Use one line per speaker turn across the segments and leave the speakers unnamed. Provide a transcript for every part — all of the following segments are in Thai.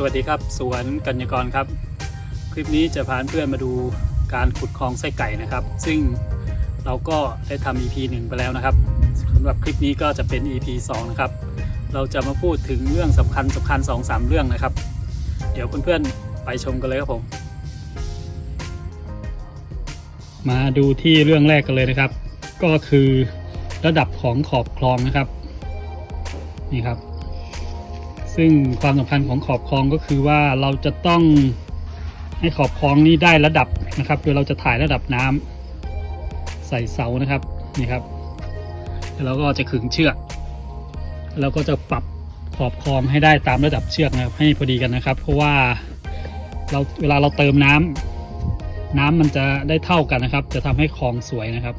สวัสดีครับ สวนกัญญากรครับ คลิปนี้จะพาเพื่อนมาดูการขุดคลองไส้ไก่นะครับ ซึ่งเราก็ได้ทำ EP 1 ไปแล้วนะครับสำหรับคลิปนี้ก็จะเป็น EP 2 นะครับ เราจะมาพูดถึงเรื่องสำคัญสำคัญ2อสเรื่องนะครับ เดี๋ยวเพื่อนๆไปชมกันเลยครับผม มาดูที่เรื่องแรกกันเลยนะครับ ก็คือระดับของขอบคลองนะครับ นี่ครับ ซึ่งความสำคัญของขอบคลองก็คือว่าเราจะต้องให้ขอบคลองนี้ได้ระดับนะครับโดยเราจะถ่ายระดับน้ำใส่เสานะครับนี่ครับแล้วเราก็จะขึงเชือกแล้วก็จะปรับขอบคลองให้ได้ตามระดับเชือกนะครับ ให้พอดีกันนะครับ เพราะว่าเราเวลาเราเติมน้ำน้ำมันจะได้เท่ากันนะครับ จะทำให้คลองสวยนะครับ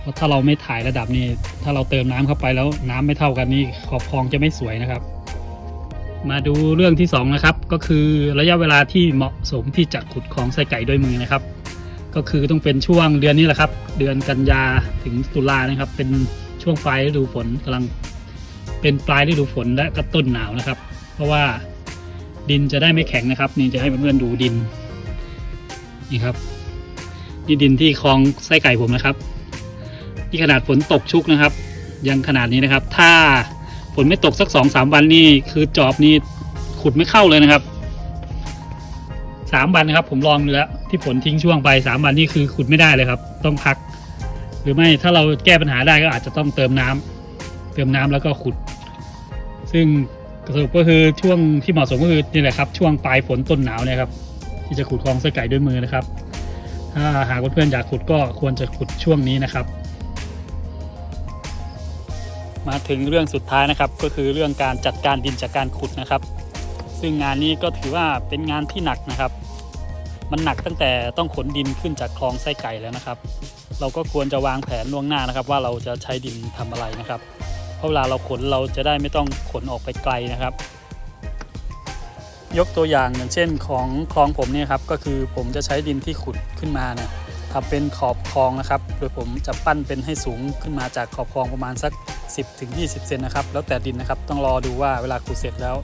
เพราะถ้าเราไม่ถ่ายระดับนี้ ถ้าเราเติมน้ำเข้าไปแล้วน้ำไม่เท่ากันนี่ขอบคลองจะไม่สวยนะครับ มาดูเรื่องที่สองนะครับก็คือระยะเวลาที่เหมาะสมที่จะขุดคลองไส้ไก่ด้วยมือนะครับ ก็คือต้องเป็นช่วงเดือนนี้แหละครับ เดือนกันยาถึงตุลานะครับ เป็นช่วงปลายฤดูฝนกำลังเป็นปลายฤดูฝนและก็ต้นหนาวนะครับ เพราะว่าดินจะได้ไม่แข็งนะครับ นี่จะให้เพื่อนๆดูดินนี่ครับนี่ดินที่คลองไส้ไก่ผมนะครับนี่ขนาดฝนตกชุกนะครับ ยังขนาดนี้นะครับ ถ้า นไม่ตกสักสองสามวันนี่คือจอบนี่ขุดไม่เข้าเลยนะครับสามวันนะครับ ผมลองดูแล้วที่ฝนทิ้งช่วงไปสามวันนี่คือขุดไม่ได้เลยครับ ต้องพัก หรือไม่ถ้าเราแก้ปัญหาได้ก็อาจจะต้องเติมน้ำเติมน้ำแล้วก็ขุด ซึ่งสรุปก็คือช่วงที่เหมาะสมก็คือนี่แหละครับ ช่วงปลายฝนต้นหนาวเนี่ยครับ ที่จะขุดคลองไส้ไก่ด้วยมือนะครับ ถ้าหากเพื่อนๆอยากขุดก็ควรจะขุดช่วงนี้นะครับ มาถึงเรื่องสุดท้ายนะครับ ก็คือเรื่องการจัดการดินจากการขุดนะครับ ซึ่งงานนี้ก็ถือว่าเป็นงานที่หนักนะครับ มันหนักตั้งแต่ต้องขนดินขึ้นจากคลองไส้ไก่แล้วนะครับ เราก็ควรจะวางแผนล่วงหน้านะครับ ว่าเราจะใช้ดินทำอะไรนะครับ เพราะเวลาเราขนเราจะได้ไม่ต้องขนออกไปไกลนะครับ ยกตัวอย่างอย่างเช่นของคลองผมเนี่ยครับก็คือผมจะใช้ดินที่ขุดขึ้นมาเนี่ย ทำเป็นขอบคลองนะครับ โดยผมจะปั้นเป็นให้สูงขึ้นมาจากขอบคลองประมาณสัก 10ถึง20 เซนนะครับ แล้วแต่ดินนะครับ ต้องรอดูว่าเวลาขุดเสร็จแล้ว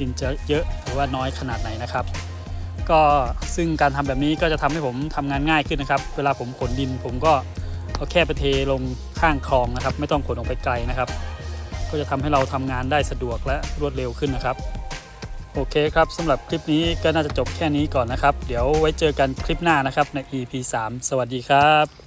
ดินจะเยอะหรือว่าน้อยขนาดไหนนะครับ ก็ซึ่งการทำแบบนี้ก็จะทำให้ผมทำงานง่ายขึ้นนะครับ เวลาผมขนดินผมก็เอาแค่ไปเทลงข้างคลองนะครับ ไม่ต้องขนออกไปไกลนะครับ ก็จะทำให้เราทำงานได้สะดวกและรวดเร็วขึ้นนะครับ โอเคครับสำหรับคลิปนี้ก็น่าจะจบแค่นี้ก่อนนะครับ เดี๋ยวไว้เจอกันคลิปหน้านะครับใน EP 3 สวัสดีครับ